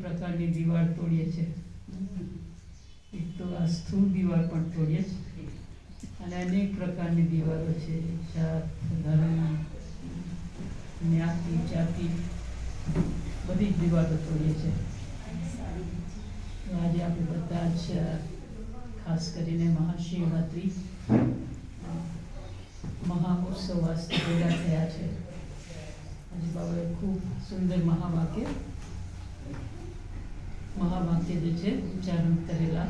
પ્રકારની દિવાળ તોડીએ છીએ એક તો આ સ્થૂળ દિવાળ પણ તોડીએ છીએ અને અનેક પ્રકારની દિવાલો છે. જાત, ધર્મ, જ્ઞાતિ, જાતિ, બધી જ દીવાલો તોડીએ છીએ આજે આપણે બધા જ ખાસ કરીને મહાશિવરાત્રિ મહાઉત્સવ વાસ્તે ભેગા થયા છે. આજે બાબાએ ખૂબ સુંદર મહાવાક્ય. મહાવાક્ય જે છે, ઉચ્ચારણ કરેલા.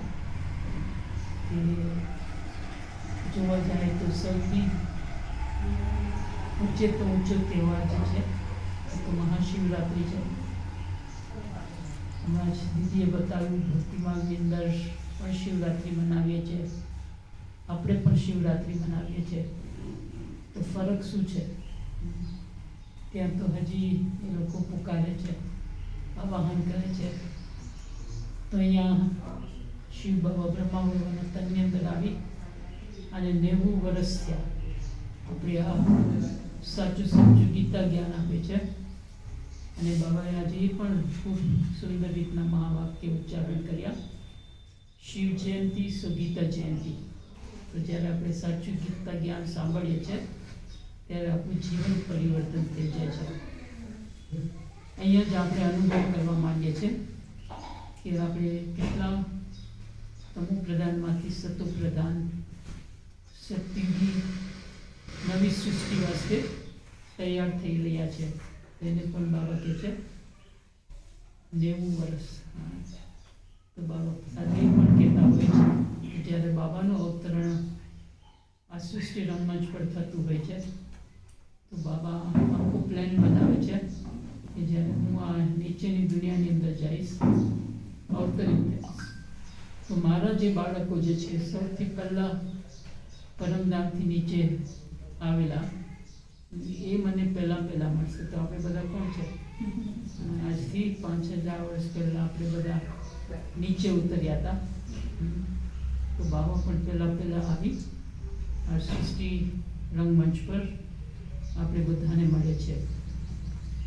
કે જોવા જાય તો સૌથી ઊંચે તો ઊંચો તહેવાર જે છે તો મહાશિવરાત્રિ છે. હમણાં જ દીદીએ બતાવ્યું ભક્તિમાર્ગની અંદર પણ શિવરાત્રિ મનાવીએ છીએ. આપણે પણ શિવરાત્રિ મનાવીએ છીએ. તો ફરક શું છે? ત્યાં તો હજી એ લોકો પુકારે છે આવાહન કરે છે. તો અહીંયા શિવ બાબા બ્રહ્મા બાબાના તનની અંદર આવી અને નેવું વર્ષ થયા. આપણે આ સાચું સાચું ગીતા જ્ઞાન આપે છે. અને બાબાએ આજે પણ ખૂબ સુંદર રીતના મહાવાક્ય ઉચ્ચારણ કર્યા. શિવ જયંતિ સુગીતા જયંતિ. તો જ્યારે આપણે સાચું ગીતા જ્ઞાન સાંભળીએ છીએ ત્યારે આપણું જીવન પરિવર્તન થઈ જાય છે. અહીંયા જ આપણે અનુભવ કરવા માંગીએ છીએ કે આપણે કેટલા તમુ પ્રધાનમાંથી સતો પ્રધાન શક્તિની નવી સૃષ્ટિ વાસ્તે તૈયાર થઈ રહ્યા છે. તેને પણ બાબા કહે છે નેવું વર્ષ. તો બાબા સાથે પણ કહેતા હોય છે જ્યારે બાબાનું અવતરણ આ સૃષ્ટિ રંગમંચ પર થતું હોય છે તો બાબા આખો પ્લાન બનાવે છે કે જ્યારે હું આ નીચેની દુનિયાની અંદર જઈશ અવતરી તો મારા જે બાળકો જે છે, સૌથી પહેલાં પરમધામથી નીચે આવેલા, એ મને પહેલાં પહેલાં મળશે. તો આપણે બધા કોણ છે? આજથી પાંચ હજાર વર્ષ પહેલાં આપણે બધા નીચે ઉતર્યા હતા. તો બાબા પણ પહેલાં પહેલાં આવી, આ સૃષ્ટિ રંગમંચ પર આપણે બધાને મળે છે.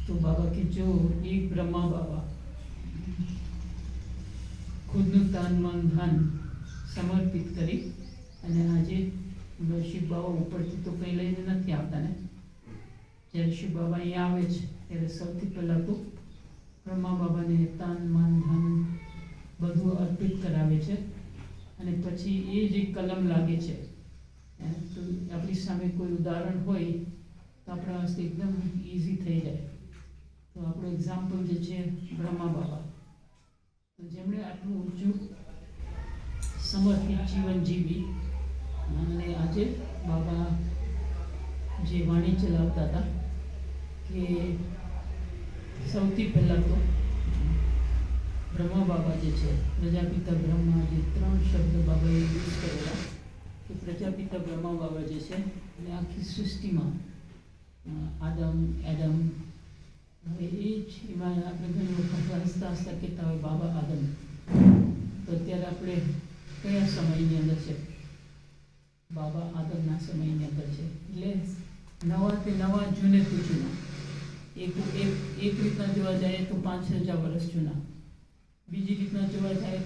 તો બાબા કે જો, એ બ્રહ્મા બાબા. ખુદનું તન, મન, ધન સમર્પિત કરી અને આજે શિવ બાબા ઉપરથી તો કંઈ લઈને નથી આવતા ને જ્યારે શિવ બાબા અહીંયા આવે છે, ત્યારે સૌથી પહેલાં તો બ્રહ્મા બાબાને તન, મન, ધન બધું અર્પિત કરાવે છે. અને પછી એ જે કલમ લાગે છે તો આપણી સામે કોઈ ઉદાહરણ હોય તો આપણા વાસ્તે એકદમ ઇઝી થઈ જાય તો આપણું એક્ઝામ્પલ જે છે બ્રહ્મા બાબા તો જેમણે આટલું ઊંચું સમર્પિત જીવન જીવી અને આજે બાબા જે વાણી ચલાવતા હતા કે સૌથી પહેલાં તો બ્રહ્મા બાબા જે છે પ્રજાપિતા બ્રહ્મા જે ત્રણ શબ્દ બાબાએ યુઝ કરેલા કે પ્રજાપિતા બ્રહ્મા બાબા જે છે એ આખી સૃષ્ટિમાં આદમ એડમ હવે એ જ એમાં આપણે ઘણી વખત હસતા હસતા કહેતા હોય, બાબા આદમ. તો અત્યારે આપણે કયા સમયની અંદર છે? બાબા આદમના સમયની અંદર છે. એટલે નવા તે નવા જૂને તો જૂના. એક એક એક રીતના જોવા જાય તો પાંચ હજાર વર્ષ જૂના. બીજી રીતના જોવા જાય